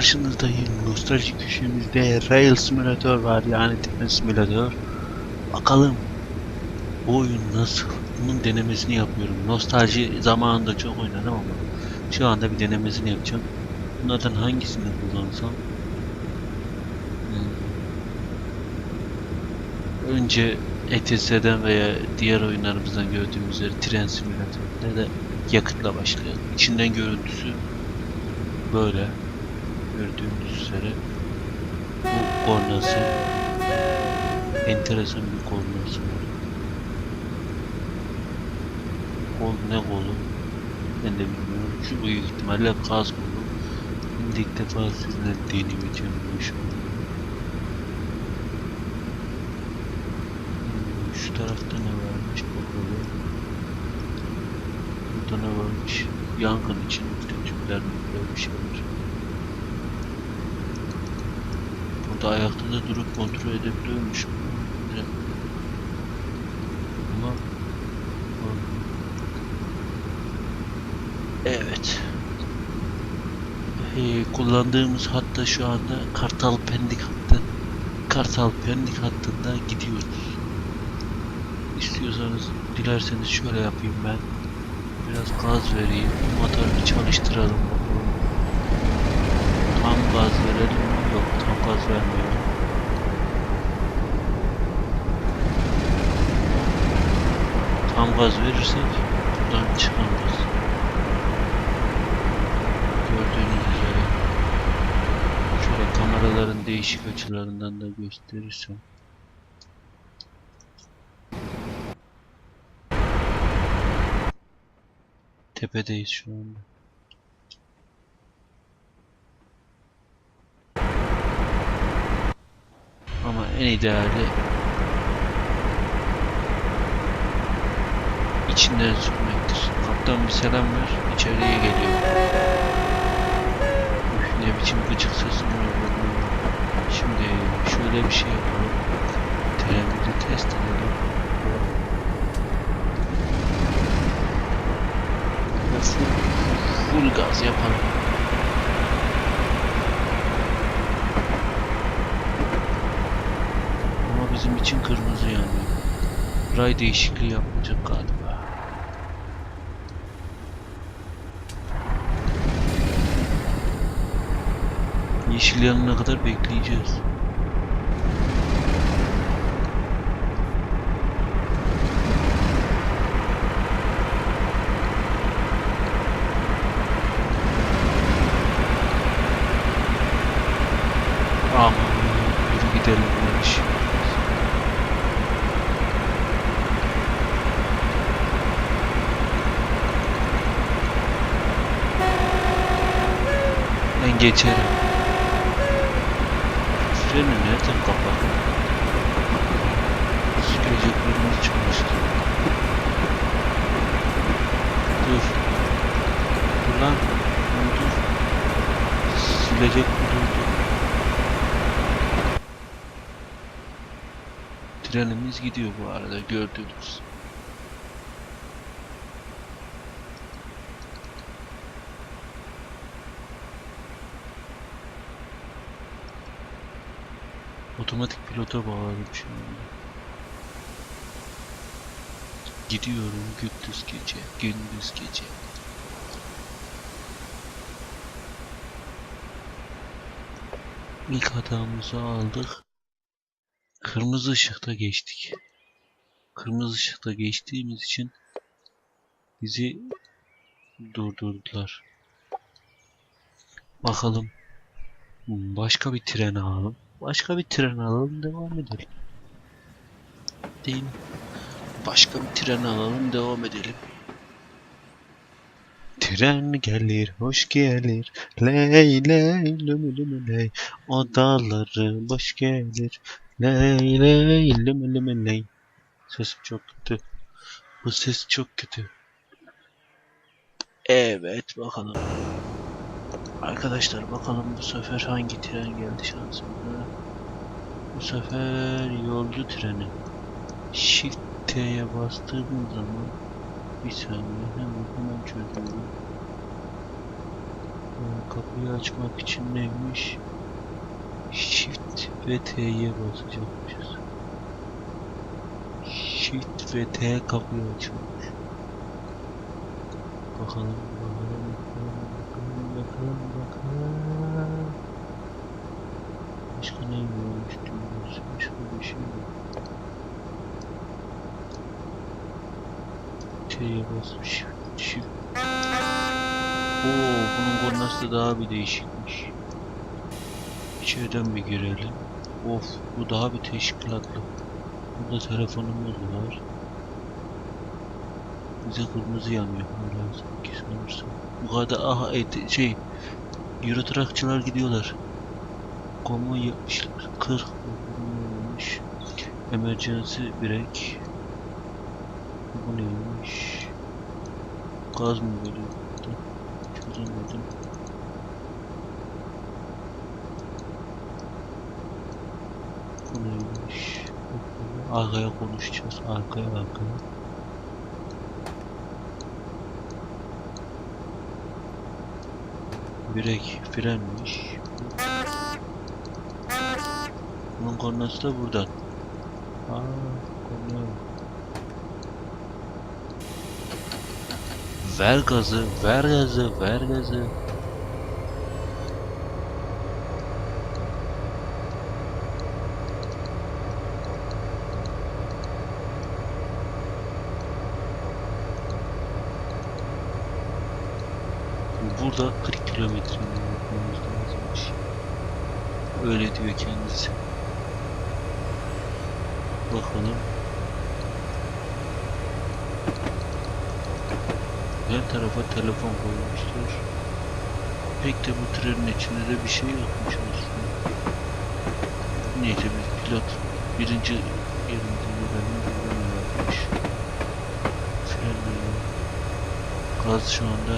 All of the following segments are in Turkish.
karşınızdayım. Nostalji köşemizde Rail Simulator var yani tren simülatör. Bakalım bu oyun nasıl? Bunun denemesini yapıyorum. Nostalji zamanında çok oynadım ama şu anda bir denemesini yapacağım. Bunlardan hangisini kullansam? Hmm. Önce ETS'den veya diğer oyunlarımızdan gördüğümüz üzere tren simülatöründe de yakıtla başlayalım. İçinden görüntüsü böyle gördüğünüz üzere bu kornası enteresan bir kornası var. Kol ne kolu ben de bilmiyorum. Şu büyük ihtimalle gaz kolu. Şimdi ilk defa sizinle deneyeceğim bu işi. Hmm, Şu tarafta ne varmış bakalım. Burada ne varmış? Yangın için tüpler mi böyle bir şey var. Burada ayakta da durup kontrol edebiliyormuş. Güzel. Ama Evet. Ee, kullandığımız hatta şu anda Kartal Pendik hattı. Kartal Pendik hattında gidiyoruz. İstiyorsanız, dilerseniz şöyle yapayım ben. Biraz gaz vereyim. Motoru çalıştıralım. Tam gaz verelim? Yok, tam gaz vermeyelim. Tam gaz verirsek buradan çıkamayız. Gördüğünüz üzere. Şöyle kameraların değişik açılarından da gösterirsem. Tepedeyiz şu anda. Ama en ideali içinden sürmektir. Kaptan bir selam ver, içeriye geliyor. Üf, ne biçim gıcık sesim var. Şimdi şöyle bir şey yapalım. Trenimizi test edelim. Full, full gaz yapalım. Ama bizim için kırmızı yanıyor. Ray değişikliği yapmayacak galiba. Yeşil yanına kadar bekleyeceğiz. Aman yürü gidelim demiş. Ben geçerim. Freni nereden kapattın? Sileceklerimiz çıkmıştı. Dur. Dur lan. Dur. Silecek mi durdu? Trenimiz gidiyor bu arada gördünüz. Otomatik pilota bağladım şu anda. Gidiyorum gündüz gece, gündüz gece. İlk hatamızı aldık. Kırmızı ışıkta geçtik. Kırmızı ışıkta geçtiğimiz için bizi durdurdular. Bakalım. Başka bir tren alalım. Başka bir tren alalım devam edelim. Değil mi? Başka bir tren alalım devam edelim. Tren gelir, hoş gelir. Ley ley lüm lüm ley. Odaları boş gelir. Ley ley lüm lüm ley. Sesim çok kötü. Bu ses çok kötü. Evet bakalım. Arkadaşlar bakalım bu sefer hangi tren geldi şansımıza. Bu sefer yolcu treni. Shift T'ye bastığım zaman bir saniye hemen hemen çözüyorum. Kapıyı açmak için neymiş? Shift ve T'ye basacakmışız. Shift ve T kapıyı. Bakalım, bakalım, bakalım, bakalım, bakalım, bakalım. Başka ne diyoruz? Başka bir şey yok. T'ye basmış. Shift. Oo, bunun kornası da daha bir değişikmiş. İçeriden bir girelim. Of, bu daha bir teşkilatlı. Burada telefonumuz var. Bize kırmızı yanıyor hala sanki sanırsam. Yukarıda aha et, şey Eurotrackçılar gidiyorlar. Yapmışlar. 40 olmuş. Emergency break. Bu neymiş? Gaz mı veriyor? Çözemedim. Bu neymiş? Arkaya konuşacağız. Arkaya arkaya. Birek frenmiş. Bunun kornası da buradan. Aa, kornaya bak. Ver gazı, ver gazı, ver gazı. Burada 40 kilometre yapmamız lazımmış. Öyle diyor kendisi. Bakalım. Her tarafa telefon koymuşlar. Pek de bu trenin içinde de bir şey yokmuş aslında. Neyse biz pilot birinci yerinde görelim buradan yapmış. Frenleri. Gaz şu anda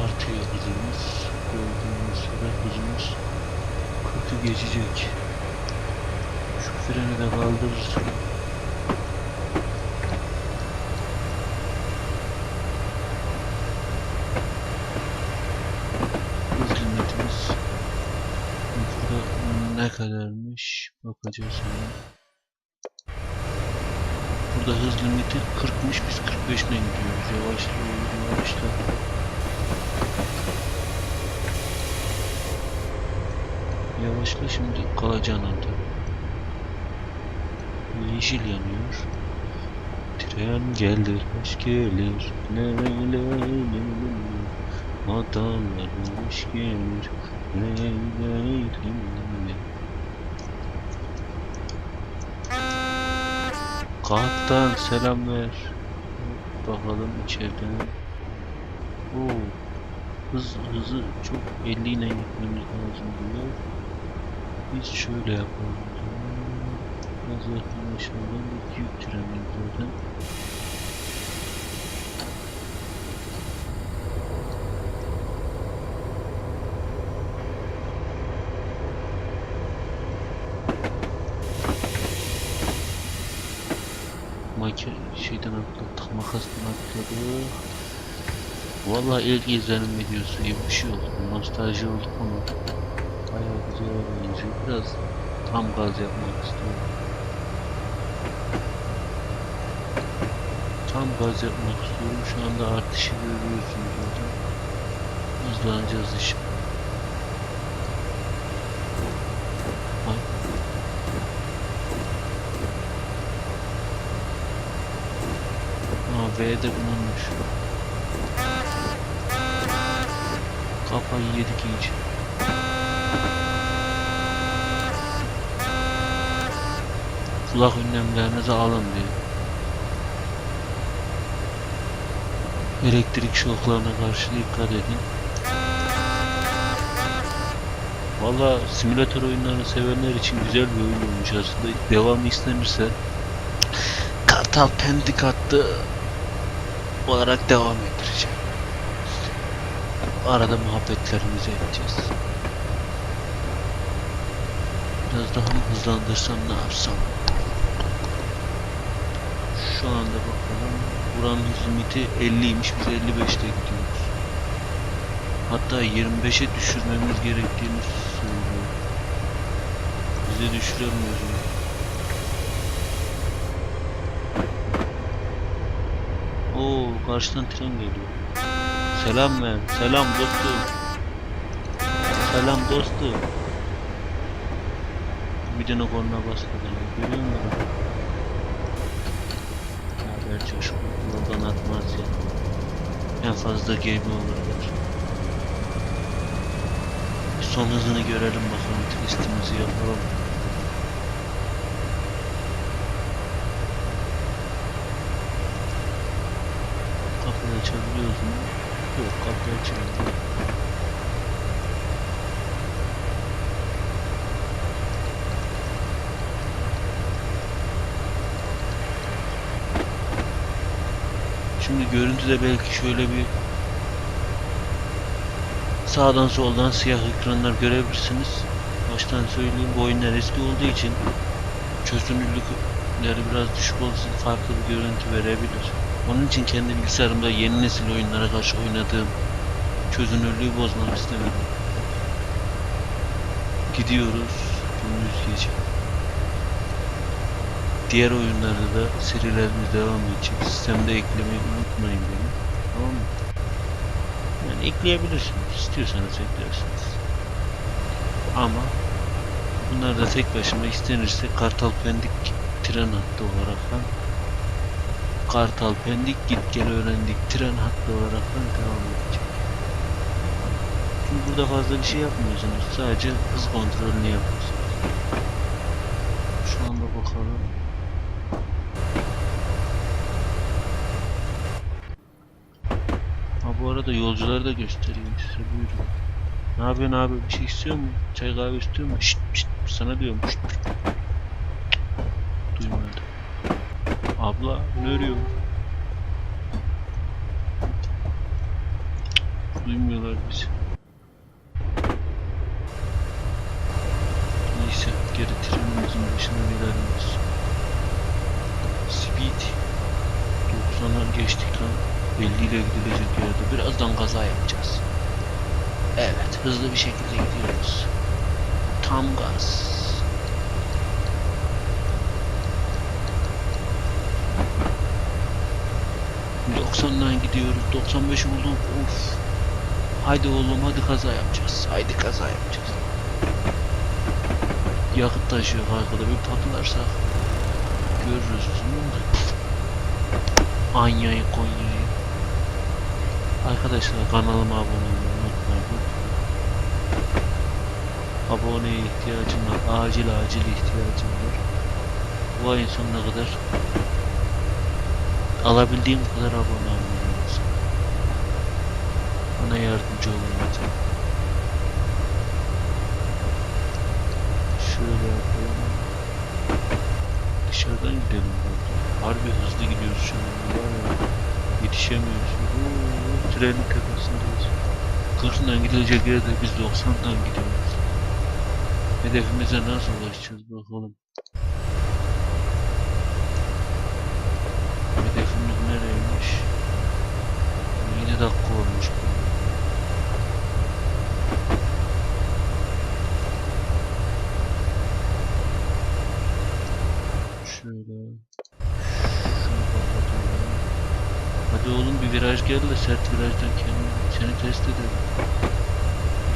artıyor hızımız. Gördüğünüz üzere hızımız 40'ı geçecek. Freni de kaldırırsam hız limitimiz burada ne kadarmış bakacağız hemen. Burada hız limiti 40'mış biz 45 ile gidiyoruz yavaşla yavaşla Yavaşla şimdi kalacaksın orada. Yeşil yanıyor. Tren gelir, hoş gelir. Leylelim. Adalar hoş gelir. Leylelim. Kaptan selam ver. Bakalım içeriden. Oo. Hız hızı çok 50 ile gitmemiz lazım diyor. Biz şöyle yapalım. O zaman. Biraz yakınlaşalım. İki yük treni zaten. Make şeyden atladık, makastan atladık. Vallahi ilk izlenim videosu gibi bir şey oldu. Nostalji olduk ama bayağı güzel benziyor. Biraz tam gaz yapmak istiyorum. Tam gaz yapmak istiyorum. Şu anda artışı görüyorsunuz zaten. Hızlanacağız iş. Ay. Aa V'de bulunmuş. Kafayı yedik iyice. Kulak önlemlerinizi alın diyor. Elektrik şoklarına karşı dikkat edin. Valla simülatör oyunlarını sevenler için güzel bir oyun olmuş aslında. Devamı istenirse Kartal Pendik attı olarak devam ettireceğim. Arada muhabbetlerimizi edeceğiz. Biraz daha mı hızlandırsam ne yapsam? Şu anda bakalım. Buranın hız limiti 50'ymiş. Biz 55'te gidiyoruz. Hatta 25'e düşürmemiz gerektiğini söylüyor. Bize düşüremiyoruz onu. Oo, karşıdan tren geliyor. Selam ver. Selam dostum. Selam dostum. Bir tane korna bas bakalım. Görüyor musun? Coşkun. Yoldan atmaz ya. En fazla game over'lar. Son hızını görelim bakalım. Testimizi yapalım. Kapıyı açabiliyoruz mu? Yok kapıyı açamıyoruz. Şimdi görüntüde belki şöyle bir sağdan soldan siyah ekranlar görebilirsiniz. Baştan söyleyeyim bu oyunlar eski olduğu için çözünürlükleri biraz düşük olsun farklı bir görüntü verebilir. Onun için kendi bilgisayarımda yeni nesil oyunlara karşı oynadığım çözünürlüğü bozmak istemedim. Gidiyoruz gündüz gece. Diğer oyunlarda da serilerimiz devam edecek. Sistemde eklemeyi unutmayın beni. Tamam mı? Yani ekleyebilirsiniz. İstiyorsanız eklersiniz. Ama bunlar da tek başıma istenirse Kartal Pendik tren hattı olaraktan Kartal Pendik git gel öğrendik tren hattı olaraktan devam edecek. Çünkü burada fazla bir şey yapmıyorsunuz. Sadece hız kontrolünü yapıyorsunuz. Şu anda bakalım. Ha bu arada yolcuları da göstereyim size buyurun. Ne yapıyorsun abi bir şey istiyor mu? Çay kahve istiyor mu? Şşt şşt sana diyorum şşt şşt. Duymadı. Abla ne örüyor? Duymuyorlar bizi. Neyse geri trenimizin başına gidelim. Speed 90'a geçtik lan. 50 ile gidilecek yerde. Birazdan kaza yapacağız. Evet, hızlı bir şekilde gidiyoruz. Tam gaz. ...90'dan gidiyoruz. 95 bulduk. Of. Haydi oğlum hadi kaza yapacağız. Haydi kaza yapacağız. Yakıt taşıyor arkada bir patlarsak görürüz. Anya'yı Konya'yı. Arkadaşlar kanalıma abone olmayı unutmayın. Aboneye ihtiyacım var. Acil acil ihtiyacım var. Bu ayın sonuna kadar alabildiğim kadar abone olmam lazım. Bana yardımcı olun lütfen. Şöyle yapalım. Dışarıdan gidelim burada. Harbi hızlı gidiyoruz şu an. Yetişemiyoruz. Trenin tepesindeyiz. 40'dan gidilecek yerde biz 90'dan gidiyoruz. Hedefimize nasıl ulaşacağız bakalım. Hedefimiz nereymiş? 7 dakika olmuş bu. Şöyle. Şunu kapatalım. Hadi oğlum bir viraj gel de sert virajdan kendini seni test edelim.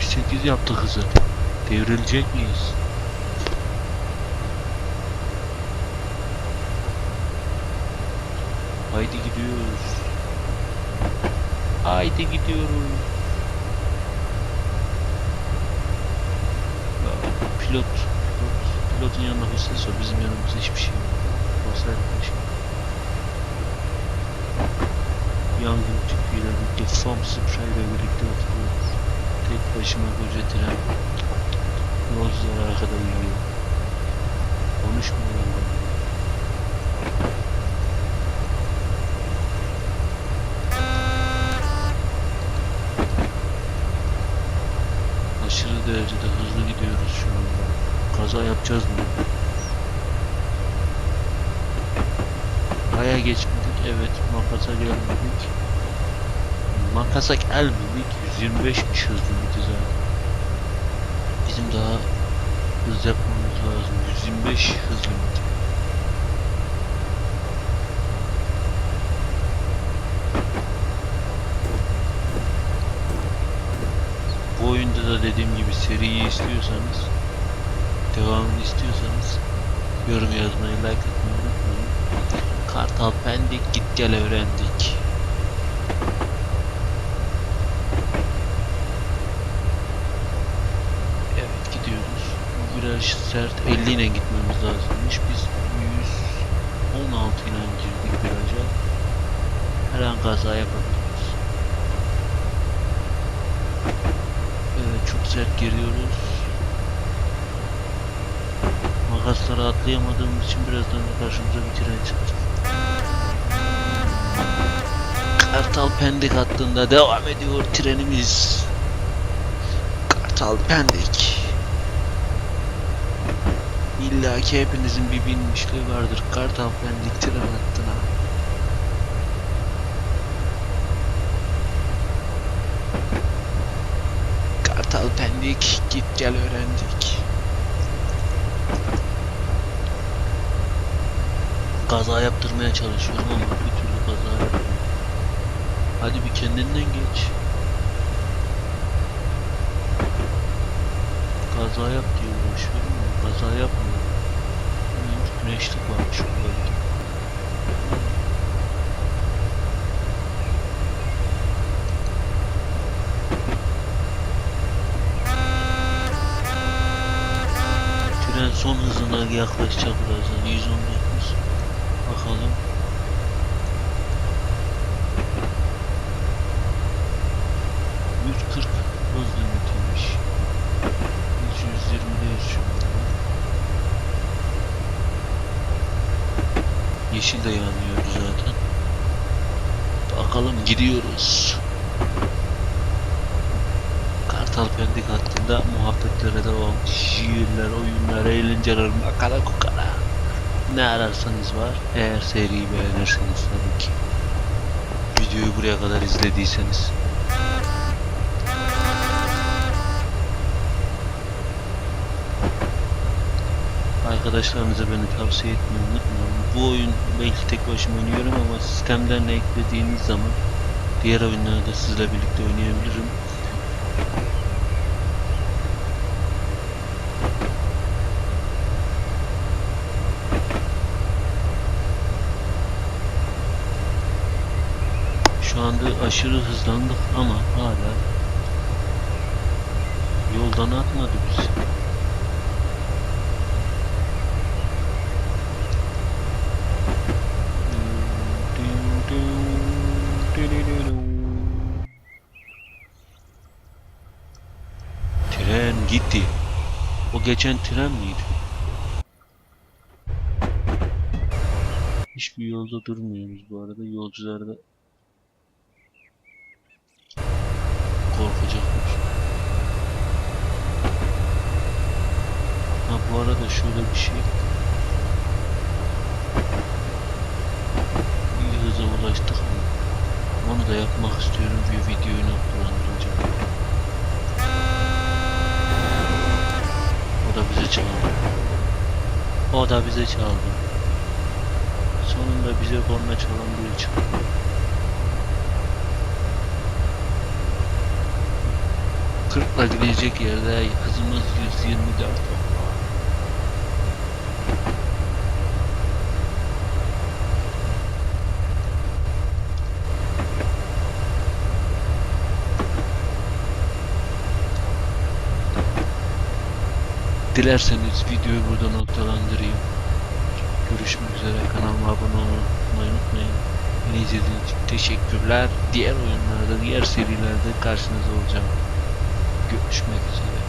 108 yaptık hızı. Devrilecek miyiz? Haydi gidiyoruz. Haydi gidiyoruz. Ya, pilot, pilot, pilotun yanına hostes var. Bizim yanımızda hiçbir şey yok. Olsaydı keşke. Yangın tüpüyle birlikte, foam spray ile birlikte oturuyoruz. Tek başıma koca tren. Yolcular arkada uyuyor. Konuşmuyorum ben. Aşırı derecede hızlı gidiyoruz şu anda. Kaza yapacağız mı? Kaya geçmedik. Evet. Makasa gelmedik. Makasa gelmedik. 125'miş hız limiti zaten. Bizim daha hız yapmamız lazım. 125 hız limiti. Bu oyunda da dediğim gibi seriyi istiyorsanız devamını istiyorsanız yorum yazmayı, like atmayı unutmayın. Kartal Pendik git gel öğrendik. Evet gidiyoruz. Bu viraj sert 50 ile gitmemiz lazımmış. Biz 116 ile girdik viraja. Her an kaza yapabiliriz. Evet çok sert giriyoruz. Makasları atlayamadığımız için birazdan da karşımıza bir tren çıkacak. Kartal Pendik hattında devam ediyor trenimiz. Kartal Pendik. İlla ki hepinizin bir binmişliği vardır Kartal Pendik tren hattına. Kartal Pendik git gel öğrendik. Kaza yaptırmaya çalışıyorum ama bir türlü kaza yapmıyorum. Hadi bir kendinden geç. Kaza yap diye uğraşıyorum ama kaza yapmıyorum. Neymiş? Güneşlik varmış burada. Son hızına yaklaşacak birazdan. 119. Bakalım. ...140 hız limitiymiş. Biz 120'deyiz şu anda. Yeşil de yanıyor zaten. Bakalım gidiyoruz. Kartal Pendik hattında muhabbetlere devam. Şiirler, oyunlar, eğlenceler, makara kukara. Ne ararsanız var. Eğer seriyi beğenirseniz tabii ki. Videoyu buraya kadar izlediyseniz. Arkadaşlarınıza beni tavsiye etmeyi unutmayın. Bu oyun belki tek başıma oynuyorum ama sistemden eklediğiniz zaman diğer oyunları da sizle birlikte oynayabilirim. Şu anda aşırı hızlandık ama hala yoldan atmadı bizi. Geçen tren miydi? Hiçbir yolda durmuyoruz bu arada. Yolcular da korkacakmış. Ha bu arada şöyle bir şey. Bir hıza ulaştık ama onu da yapmak istiyorum bir videoyu noktalandırınca. O da bize çaldı. O da bize çaldı. Sonunda bize korna çalan biri çıktı. Kırkla gidecek yerde hızımız 124. Dilerseniz videoyu burada noktalandırayım. Görüşmek üzere. Kanalıma abone olmayı unutmayın. Beni izlediğiniz için teşekkürler. Diğer oyunlarda, diğer serilerde karşınızda olacağım. Görüşmek üzere.